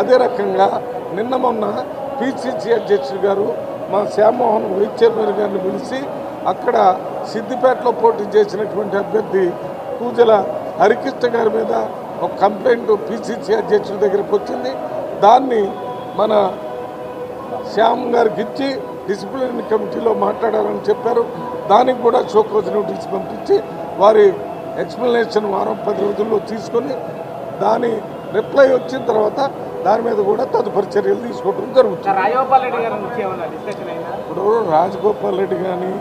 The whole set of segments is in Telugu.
అదే రకంగా నిన్న మొన్న పిసిసి అధ్యక్షుడు గారు మా శ్యామ్మోహన్ వైస్ చైర్మన్ గారిని పిలిచి అక్కడ సిద్దిపేటలో పోటీ చేసినటువంటి అభ్యర్థి పూజల హరికృష్ణ గారి మీద ఒక కంప్లైంట్ పిసిసి అధ్యక్షుడి దగ్గరికి వచ్చింది. దాన్ని మన శ్యామ్ గారికి ఇచ్చి డిసిప్లినరీ కమిటీలో మాట్లాడాలని చెప్పారు. దానికి కూడా షోకోజ్ నోటీస్ పంపించి వారి ఎక్స్ప్లెనేషన్ వారం పది రోజుల్లో తీసుకొని దాని రిప్లై వచ్చిన తర్వాత దాని మీద కూడా తదుపరి చర్యలు తీసుకోవడం జరుగుతుంది. ఇప్పుడు రాజగోపాల్ రెడ్డి కానీ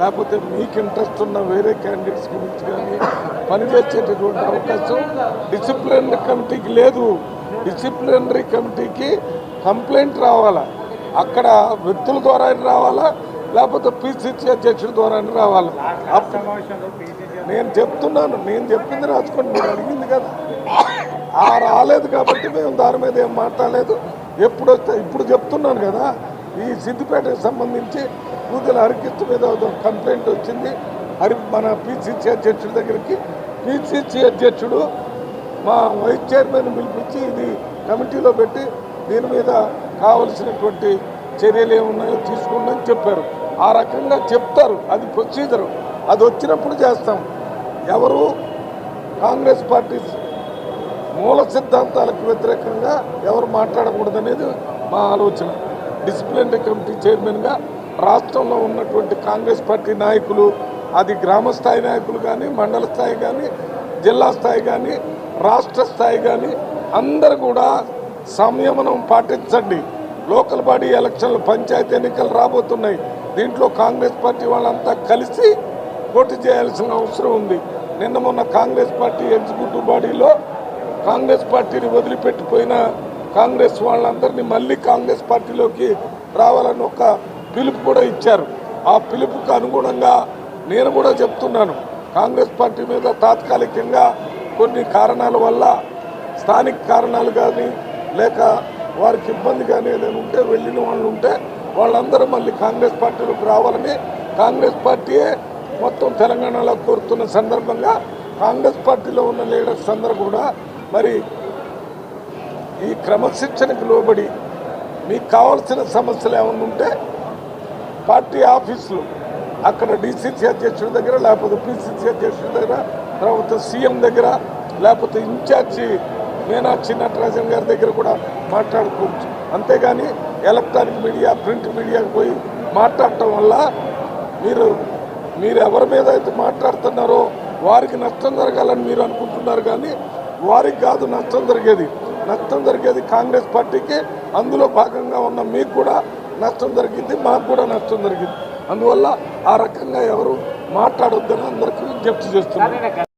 లేకపోతే మీకు ఇంట్రెస్ట్ ఉన్న వేరే క్యాండిడేట్స్ గురించి కానీ పనిచేసేటటువంటి అవకాశం డిసిప్లినరీ కమిటీకి లేదు. డిసిప్లినరీ కమిటీకి కంప్లైంట్ రావాలా? అక్కడ వ్యక్తుల ద్వారా రావాలా? లేకపోతే పిసిసి అధ్యక్షుడి ద్వారా రావాలా? నేను చెప్తున్నాను నేను చెప్పింది రాసుకోండి మీరు అడిగింది కదా. ఆ రాలేదు కాబట్టి మేము దాని మీద ఏం మాట్లాడలేదు. ఎప్పుడు వస్తే ఇప్పుడు చెప్తున్నాను కదా ఈ సిద్దిపేటకు సంబంధించి కూతుల హరికృష్ణ మీద ఒక కంప్లైంట్ వచ్చింది. హరి మన పిసిసి అధ్యక్షుడి దగ్గరికి. పిసిసి అధ్యక్షుడు మా వైస్ చైర్మన్ పిలిపించి ఇది కమిటీలో పెట్టి దీని మీద కావలసినటువంటి చర్యలు ఏమున్నాయో తీసుకోండి అని చెప్పారు. ఆ రకంగా చెప్తారు. అది ప్రొసీజరు. అది వచ్చినప్పుడు చేస్తాం. ఎవరు కాంగ్రెస్ పార్టీ మూల సిద్ధాంతాలకు వ్యతిరేకంగా ఎవరు మాట్లాడకూడదనేది మా ఆలోచన. డిసిప్లినరీ కమిటీ చైర్మన్గా రాష్ట్రంలో ఉన్నటువంటి కాంగ్రెస్ పార్టీ నాయకులు అది గ్రామ స్థాయి నాయకులు కానీ మండల స్థాయి కానీ జిల్లా స్థాయి కానీ రాష్ట్ర స్థాయి కానీ అందరు కూడా సంయమనం పాటించండి. లోకల్ బాడీ ఎలక్షన్లు పంచాయతీ ఎన్నికలు రాబోతున్నాయి. దీంట్లో కాంగ్రెస్ పార్టీ వాళ్ళంతా కలిసి పోటీ చేయాల్సిన అవసరం ఉంది. నిన్న మొన్న కాంగ్రెస్ పార్టీ ఎగ్జిక్యూటివ్ బాడీలో కాంగ్రెస్ పార్టీని వదిలిపెట్టిపోయిన కాంగ్రెస్ వాళ్ళందరినీ మళ్ళీ కాంగ్రెస్ పార్టీలోకి రావాలని ఒక పిలుపు కూడా ఇచ్చారు. ఆ పిలుపుకు అనుగుణంగా నేను కూడా చెప్తున్నాను. కాంగ్రెస్ పార్టీ మీద తాత్కాలికంగా కొన్ని కారణాల వల్ల స్థానిక కారణాలు కానీ లేక వారికి ఇబ్బంది కానీ ఏదైనా ఉంటే వెళ్ళిన వాళ్ళు ఉంటే వాళ్ళందరూ మళ్ళీ కాంగ్రెస్ పార్టీలోకి రావాలని కాంగ్రెస్ పార్టీయే మొత్తం తెలంగాణలో కోరుతున్న సందర్భంగా కాంగ్రెస్ పార్టీలో ఉన్న లీడర్స్ అందరూ కూడా మరి ఈ క్రమశిక్షణకు లోబడి మీకు కావాల్సిన సమస్యలు ఏమైనా ఉంటే పార్టీ ఆఫీసులు అక్కడ డీసీసీ అధ్యక్షుడి దగ్గర లేకపోతే పిసిసి అధ్యక్షుడి దగ్గర తర్వాత సీఎం దగ్గర లేకపోతే ఇన్ఛార్జి మీనాక్షి నటరాజన్ గారి దగ్గర కూడా మాట్లాడుకోవచ్చు. అంతేగాని ఎలక్ట్రానిక్ మీడియా ప్రింట్ మీడియాకి పోయి మాట్లాడటం వల్ల మీరు మీరు ఎవరి మీద అయితే మాట్లాడుతున్నారో వారికి నష్టం జరగాలని మీరు అనుకుంటున్నారు కానీ వారికి కాదు నష్టం జరిగేది. నష్టం జరిగేది కాంగ్రెస్ పార్టీకి. అందులో భాగంగా ఉన్న మీకు కూడా నష్టం జరిగింది మాకు కూడా నష్టం జరిగింది. అందువల్ల ఆ రకంగా ఎవరు మాట్లాడొద్దని అందరికీ విజ్ఞప్తి చేస్తున్నారు